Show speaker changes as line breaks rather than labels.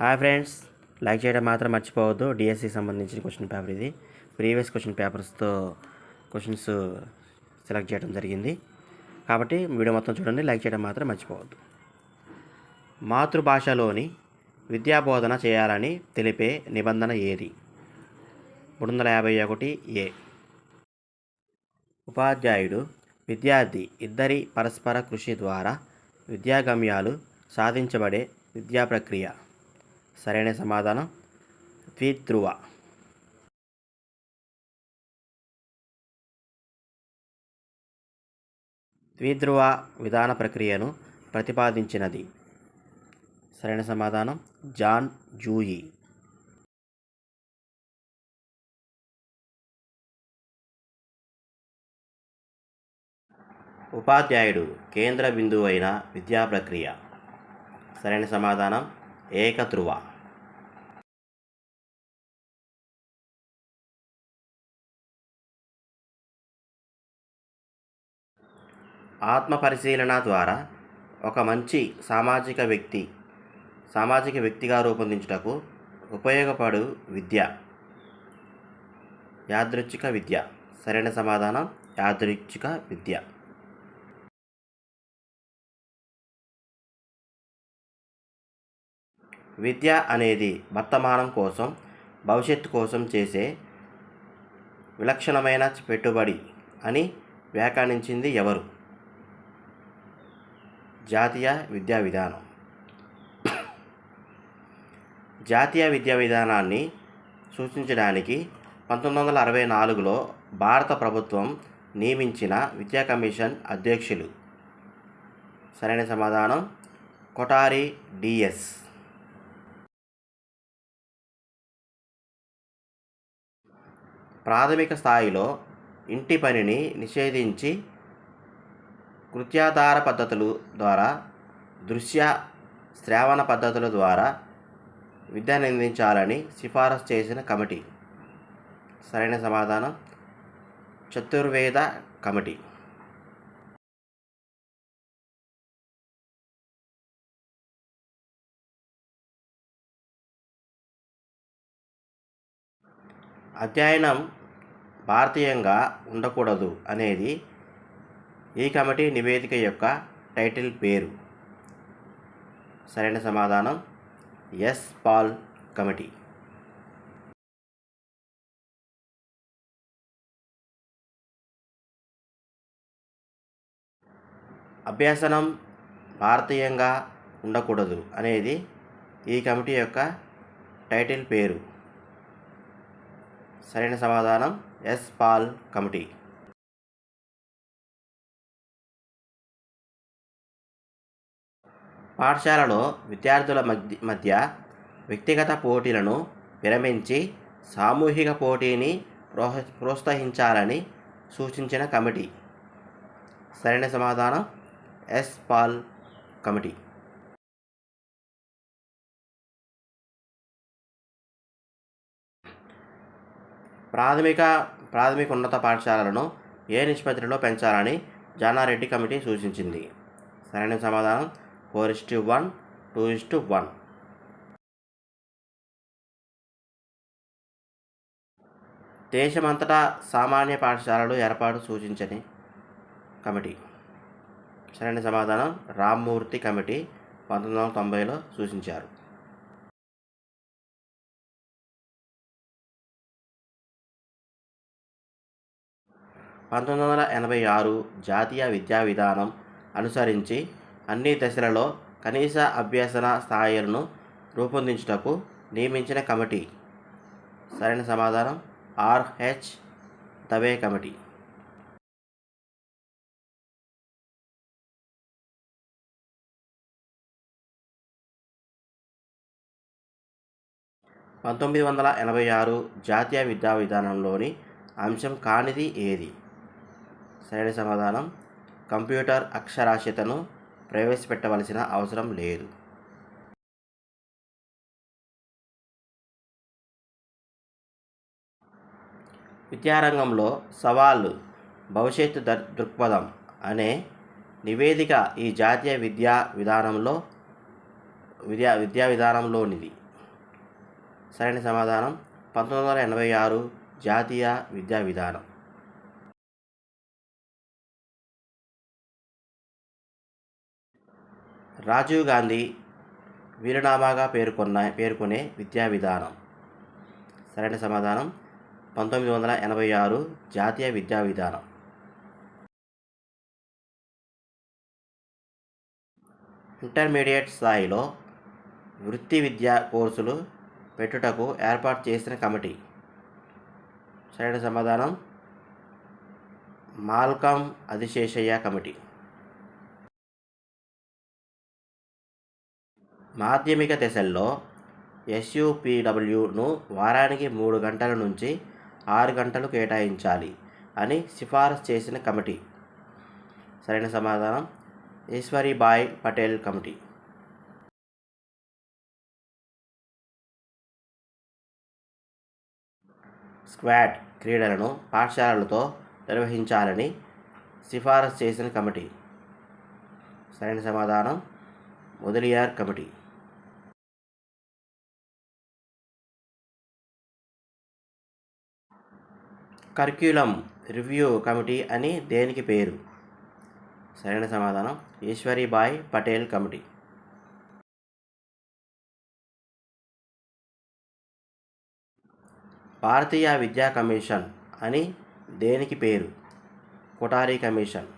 Hi friends. Like చేయడం మాత్రం మర్చిపోవద్దు. డిఎస్సికి సంబంధించిన క్వశ్చన్ పేపర్ ఇది. ప్రీవియస్ క్వశ్చన్ పేపర్స్తో క్వశ్చన్స్ సెలెక్ట్ చేయడం జరిగింది. కాబట్టి వీడియో మొత్తం చూడండి. లైక్ చేయడం మాత్రం మర్చిపోవద్దు. మాతృభాషలోని విద్యాబోధన చేయాలని తెలిపే నిబంధన ఏది? మూడు వందల యాభై ఒకటి ఏ. ఉపాధ్యాయుడు విద్యార్థి ఇద్దరి పరస్పర కృషి ద్వారా విద్యాగమ్యాలు సాధించబడే విద్యా ప్రక్రియ. సరైన సమాధానం. ద్విధ్రువ. ద్విధ్రువ విధాన ప్రక్రియను ప్రతిపాదించినది. సరైన సమాధానం. John Dewey. ఉపాధ్యాయుడు కేంద్ర బిందువు అయిన విద్యా ప్రక్రియ. సరైన సమాధానం. ఏకధ్రువ ఆత్మ పరిశీలన ద్వారా ఒక మంచి సామాజిక వ్యక్తి సామాజిక వ్యక్తిగా రూపొందించుటకు ఉపయోగపడు విద్య. యాదృచ్ఛిక విద్య. సరైన సమాధానం? యాదృచ్ఛిక విద్య. విద్య అనేది వర్తమానం కోసం భవిష్యత్తు కోసం చేసే విలక్షణమైన పెట్టుబడి అని వ్యాఖ్యానించింది ఎవరు? జాతీయ విద్యా విధానం. జాతీయ విద్యా విధానాన్ని సూచించడానికి పంతొమ్మిది వందల అరవై నాలుగులో భారత ప్రభుత్వం నియమించిన విద్యా కమిషన్ అధ్యక్షులు. సరైన సమాధానం? కొటారి డిఎస్ ప్రాథమిక స్థాయిలో ఇంటి పనిని నిషేధించి కృత్యాధార పద్ధతులు ద్వారా దృశ్య శ్రావణ పద్ధతుల ద్వారా విద్యను అందించాలని సిఫారసు చేసిన కమిటీ. సరైన సమాధానం? చతుర్వేద కమిటీ. అధ్యయనం భారతీయంగా ఉండకూడదు అనేది ఈ కమిటీ నివేదిక యొక్క టైటిల్ పేరు. సరైన సమాధానం ఎస్ పాల్ కమిటీ. అభ్యాసనం భారతీయంగా ఉండకూడదు అనేది ఈ కమిటీ యొక్క టైటిల్ పేరు. సరైన సమాధానం ఎస్ పాల్ కమిటీ. పాఠశాలలో విద్యార్థుల మధ్య మధ్య వ్యక్తిగత పోటీలను విరమించి సామూహిక పోటీని ప్రోహ ప్రోత్సహించాలని సూచించిన కమిటీ. సరైన సమాధానం ఎస్ పాల్ కమిటీ. ప్రాథమిక ప్రాథమిక ఉన్నత పాఠశాలలను ఏ నిష్పత్తిలో పెంచాలని జానారెడ్డి కమిటీ సూచించింది. సరైన సమాధానం four is to one two is to one. దేశమంతటా సామాన్య పాఠశాలలు ఏర్పాటు సూచించని కమిటీ. సరైన సమాధానం రామ్మూర్తి కమిటీ పంతొమ్మిది వందల తొంభైలో సూచించారు. పంతొమ్మిది వందల ఎనభై ఆరు జాతీయ విద్యా విధానం అనుసరించి అన్ని దశలలో కనీస అభ్యసన స్థాయిలను రూపొందించుటకు నియమించిన కమిటీ. సరైన సమాధానం? RH Dave committee. పంతొమ్మిది వందల ఎనభై ఆరు జాతీయ విద్యా విధానంలోని అంశం కానిది ఏది? సరైన సమాధానం. కంప్యూటర్ అక్షరాస్యతను ప్రవేశపెట్టవలసిన అవసరం లేదు. విద్యారంగంలో సవాళ్ళు భవిష్యత్తు దర్ దృక్పథం అనే నివేదిక ఈ జాతీయ విద్యా విధానంలో విద్యా విద్యా విధానంలోనిది. సరైన సమాధానం పంతొమ్మిది వందల ఎనభై ఆరు జాతీయ విద్యా విధానం. రాజీవ్ గాంధీ వీరనామాగా పేర్కొన్న పేర్కొనే విద్యా విధానం. సరైన సమాధానం పంతొమ్మిది వందల ఎనభై ఆరు జాతీయ విద్యా విధానం. ఇంటర్మీడియట్ స్థాయిలో వృత్తి విద్యా కోర్సులు పెట్టుటకు ఏర్పాటు చేసిన కమిటీ. సరైన సమాధానం మాల్కమ్ అధిశేషయ్య కమిటీ. మాధ్యమిక దశల్లో ఎస్యూపీడబ్ల్యూను వారానికి మూడు గంటల నుంచి ఆరు గంటలు కేటాయించాలి అని సిఫారసు చేసిన కమిటీ. సరైన సమాధానం? ఈశ్వరీబాయ్ పటేల్ కమిటీ. స్క్వాడ్ క్రీడలను పాఠశాలలతో నిర్వహించాలని సిఫారసు చేసిన కమిటీ. సరైన సమాధానం? Mudaliar committee. Curriculum review committee అని దేనికి పేరు? సరైన సమాధానం ఈశ్వరీబాయ్ పటేల్ కమిటీ. భారతీయ విద్యా కమిషన్ అని దేనికి పేరు? కొటారి కమిషన్.